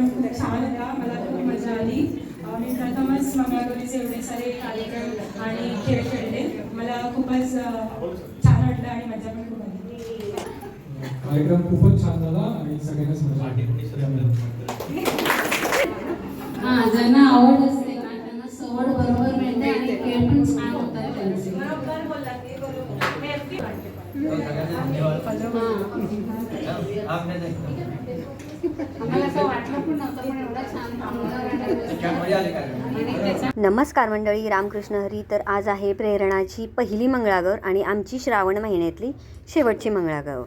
कार्यक्रम खूप छान होता मला खूप मजा आली. मी प्रथमच मंगळागौरीचे एवढे सारे कार्यक्रम आणि खेळ खेळले. मला खूपच छान वाटलं आणि मजा पण खूप आली. कार्यक्रम खूपच छान झाला आणि सगळ्यांनाच मजा आली. हा ज्यांना आवड असते ना त्यांना सवड बरोबर मिळते आणि खेळ पण छान होतात त्यांचे. हा. आम्हाला असं त्याच्या नमस्कार मंडळी रामकृष्ण हरी तर आज आहे प्रेरणाची पहिली मंगळागौर आणि आमची श्रावण महिन्यातली शेवटची मंगळागौर.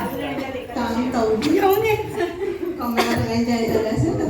काम तो उठियो ने कमरा लगाई जाए जरा से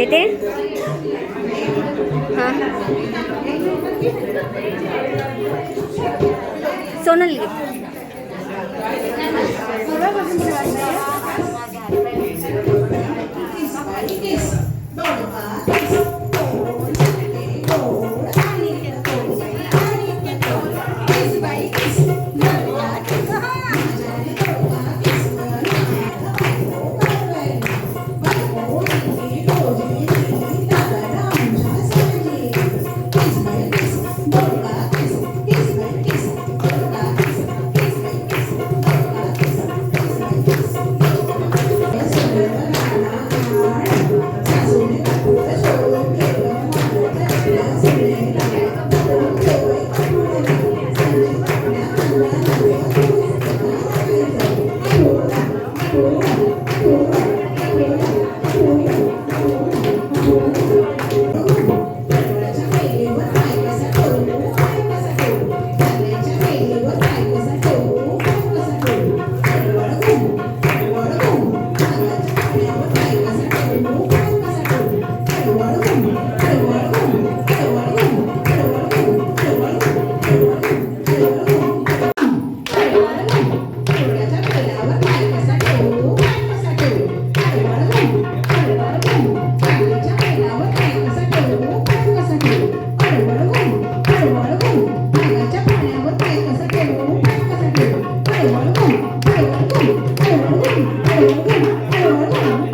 येते हां सोनल घे.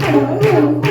Uhum.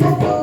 Nasıl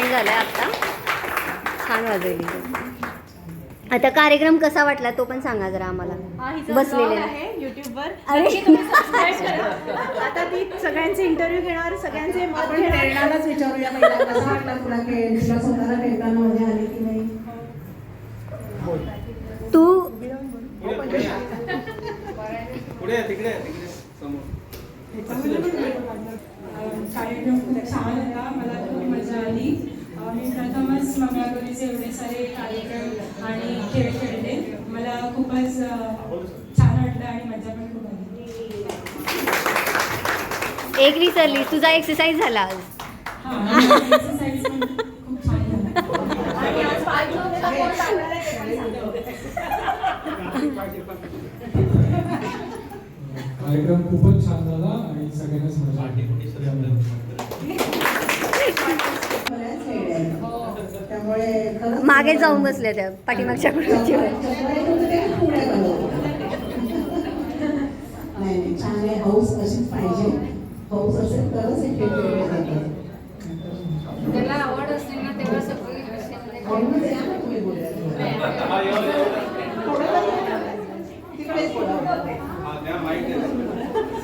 टाईम झालं आहे आत्ता छान वाजवली. आता कार्यक्रम कसा वाटला तो पण सांगा जरा आम्हाला. बसलेले. आहे युट्यूबवर आता ती सगळ्यांचे इंटरव्ह्यू घेणार सगळ्यांचे मत विचारूया तुला आली की नाही? तू तिकडे वगैरेचे एवढे सारे कार्यक्रम आणि खेळ खेळले. मला खूपच छान वाटलं आणि मजा पण खूप आली. एक विसरली. तुझा एक्सरसाइज झाला आज. कार्यक्रम खूपच छान झाला आणि सगळ्यांनाच मजा वाटली त्यामुळे मागे जाऊन बसल्या त्या पाठीमागच्या. नाही छान आहे. अशीच पाहिजे. असेल तरच हे खेळ खेळले जातात. त्याला आवड असते ना तेव्हा सगळी अशी म्हणजे म्हणूनच या ना तुम्ही बोलायला. थोडं तरी या ना. तिकडेच बोला.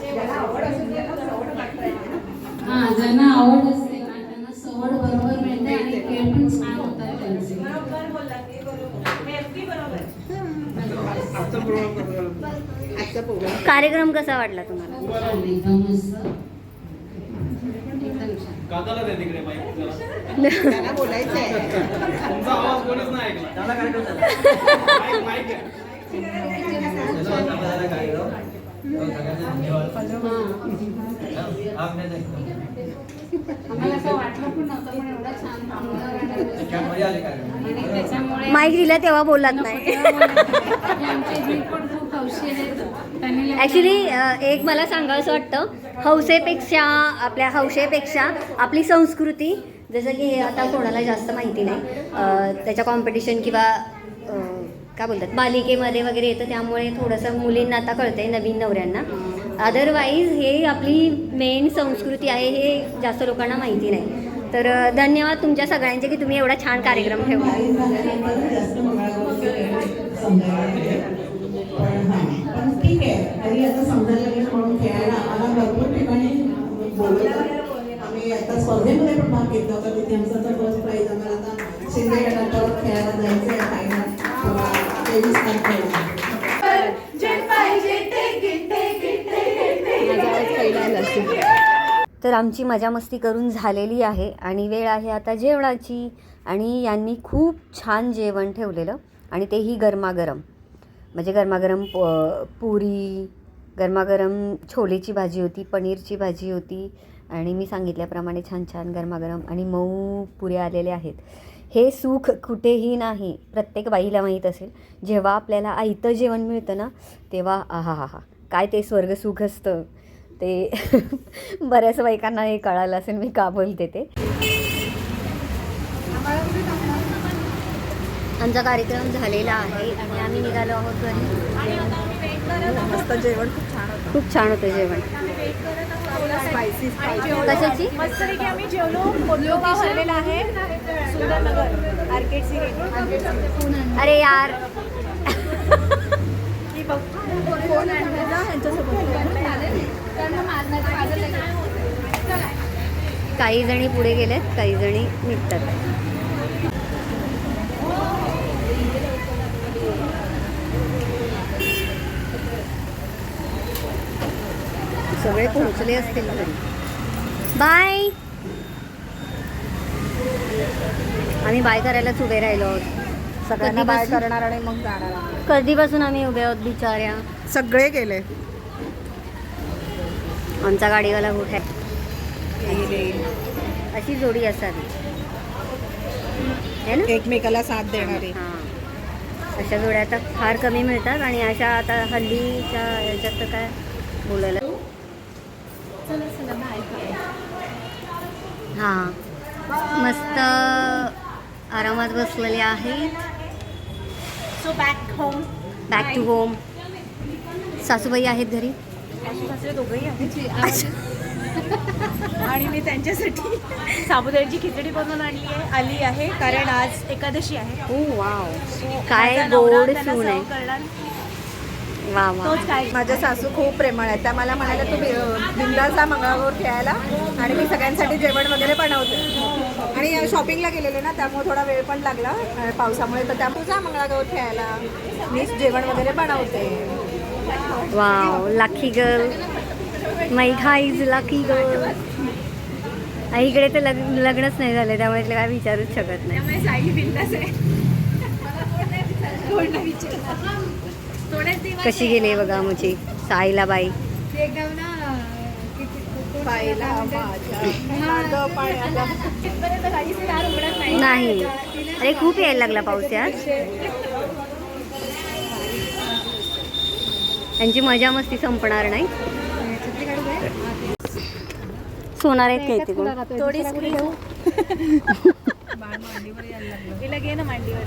ज्याला आवड असेल त्याला सवड वाटता येते ना. हा ज्यांना आवड असते ना त्यांना सवड बरोबर मिळते आणि खेळ पण छान होतात त्यांचे आजचा प्रोग्राम कार्यक्रम कसा वाटला तुम्हाला छान, एकदम मस्त एकदम छान काकाला दे तिकडे माईक जरा. त्यांना बोलायचं आहे तुमचा आवाज कोणीच नाही ऐकला माईक माईक आहे. आम्हाला असं वाटलं पण नव्हतं पण एवढं छान सुंदर आणि त्याच्यामुळे माईक दिला तेव्हा बोलत नाही. ॲक्च्युली एक मला सांगावंसं वाटतं हौसेपेक्षा आपल्या हौसेपेक्षा आपली संस्कृती जसं की आता कोणाला जास्त माहिती नाही त्याच्या कॉम्पिटिशन किंवा काय बोलतात मालिकेमध्ये वगैरे येतं त्यामुळे थोडंसं मुलींना आता कळतंय नवीन नवऱ्यांना. अदरवाईज हे आपली मेन संस्कृती आहे हे जास्त लोकांना माहिती नाही. तर धन्यवाद तुमच्या सगळ्यांचे की तुम्ही एवढा छान कार्यक्रम ठेवला. ठीक आहे. तरी आता समजायला लागले म्हणून खेळायला आम्हाला भरपूर ठिकाणी बोलवलं. आम्ही आता स्पर्धेमध्ये पण भाग घेतला होता. तिथे आमचा तर फर्स्ट प्राईज आम्हाला आता शिंदे गटात परत खेळायला जायचं आहे फायनल तेवीस तारखेला. तर आमची मजा मस्ती करून झालेली आहे आणि वेळ आहे आता जेवणाची. आणि यांनी खूप छान जेवण ठेवलेलं आणि तेही गरमागरम. म्हणजे गरमागरम प पुरी गरमागरम छोलेची भाजी होती पनीरची भाजी होती आणि मी सांगितल्याप्रमाणे छान छान गरमागरम आणि मऊ पुऱ्या आलेल्या आहेत. हे सुख कुठेही नाही प्रत्येक बाईला माहीत असेल. जेव्हा आपल्याला आयतं जेवण मिळतं ना तेव्हा आहा हा हा काय ते स्वर्ग सुख असतं. ते बऱ्याच बायकांना हे कळालं असेल मी का बोलते ते. आमचा कार्यक्रम झालेला आहे आणि आम्ही निघालो आहोत घरी. मस्त जेवण खूप छान होतं. खूप छान होतं जेवण. स्पायसी कशाची? मस्तपैकी आम्ही जेवलो. मोदलोबा भरलेला आहे. सुंदरनगर. आर्केड सी अरे यार. फोन काही जणी पुढे गेलेत काही जणी निघतात. सगळे पोहोचले असतील घरी बाय. आम्ही बाय करायलाच उभे राहिलो. आहोत सगळ्यांना बाय कधीपासून- करणार आणि मग जाणार आम्ही. कधीपासून आम्ही उभे आहोत बिचाऱ्या? सगळे गेले. आमचा गाडीवाला कुठे आहे. अशी जोडी असावी. है ना? एकमेकाला साथ देणारे. हां. अशा जोड्या आता फार कमी मिळतात आणि अशा आता हल्लीच्या याच्यात तर काय बोलायला हां. मस्त आरामात बसलेले आहेत. So back home back to home सासूबाई आहेत घरी? आणि मी त्यांच्यासाठी साबुदाण्याची खिचडी बनवून आणली आहे. आली आहे. कारण आज एकादशी आहे. ओ वाव So, काय गोड करणार. तोच काय? माझ्या सासू खूप प्रेमळ आहेत. त्या मला म्हणाल्या तू बिंदाचा मंगळागौर खेळायला आणि मी सगळ्यांसाठी जेवण वगैरे बनवते. आणि शॉपिंगला गेलेले ना त्यामुळे थोडा वेळ पण लागला पावसामुळे. तर त्यामुळे जा मंगळागौर खेळायला. मीच जेवण वगैरे बनवते. Wow lucky girl my is lucky girl इकडे तर लग्न लग्नच नाही झालं त्यामुळे काय विचारूच शकत नाही. कशी गेली बघा मुची साईला बाई नाही. नाही. अरे खूप यायला लागला पाऊस यार. यांची मजा मस्ती संपणार नाही. सोनार आहेत तिला घे ना मांडीवर.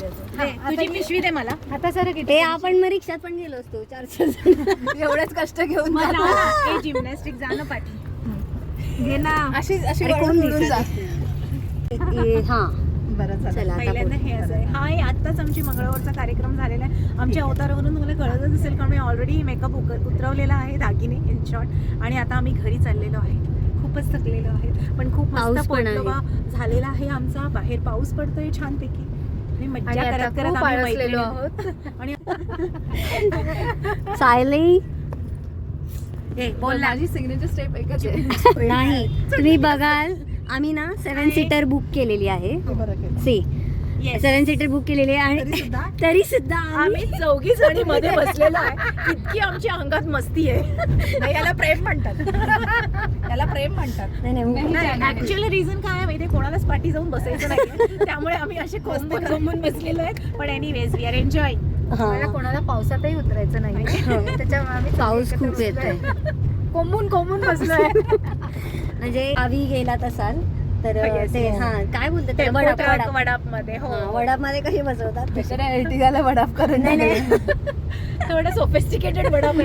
तुझी पिशवी दे मला. आता सर ते आपण मग रिक्षात पण गेलो असतो चारशे जण. एवढेच कष्ट घेऊन जिमनॅस्टिक जा ना पाठी. घे ना. अशी अशी हा. पहिल्यांदा हे असं हा हे आत्ताच आमची मंगळवारचा कार्यक्रम झालेला आहे. आमच्या अवतारावरून तुम्हाला कळतच असेल कारण मी ऑलरेडी मेकअप उतरवलेला आहे दागिने इन शॉर्ट आणि आता आम्ही घरी चाललेलो आहे. खूपच थकलेलो आहे. पण खूप पाऊस मस्त झालेला आहे आमचा. बाहेर पाऊस पडतोय छानपैकी. आणि मज्जा आणि आता करत करत खूप आम्ही आळसलेलो मैत्रिणी आणि सायली? हे बोल ना. माझी सिग्नेचर स्टेप एकच आहे. नाही तुम्ही बघाल आम्ही ना सेवन सीटर बुक केलेली आहे. सी Yes. सेवन सीटर बुक केलेली आहे आणि? तरी सुद्धा आम्ही चौघी जणी मध्ये बसलेलो आहे. इतकी आमची अंगात मस्ती आहे. नाही, याला प्रेम म्हणतात. याला प्रेम म्हणतात. नाही ऍक्च्युअली रिझन काय आहे माहितीये? कोणालाच पाठी जाऊन बसायचं नाही. त्यामुळे आम्ही असे कोंबून कोंबून बसलेलो आहे. पण एनिवेज वी आर एन्जॉय हा. कोणाला पावसातही उतरायचं नाही. त्याच्यामुळे आम्ही पाऊस खूप येतोय. कोंबून कोंबून बसलोय. म्हणजे गावी गेलात असाल. तर ते. हा काय बोलतात ते वडाप वडापमध्ये हो बसवतात. एर्टिगाला वडाप करून नाही नाही थोडं सोफिस्टिकेटेड वडाप.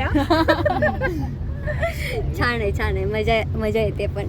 छान आहे छान आहे मजा मजा येते पण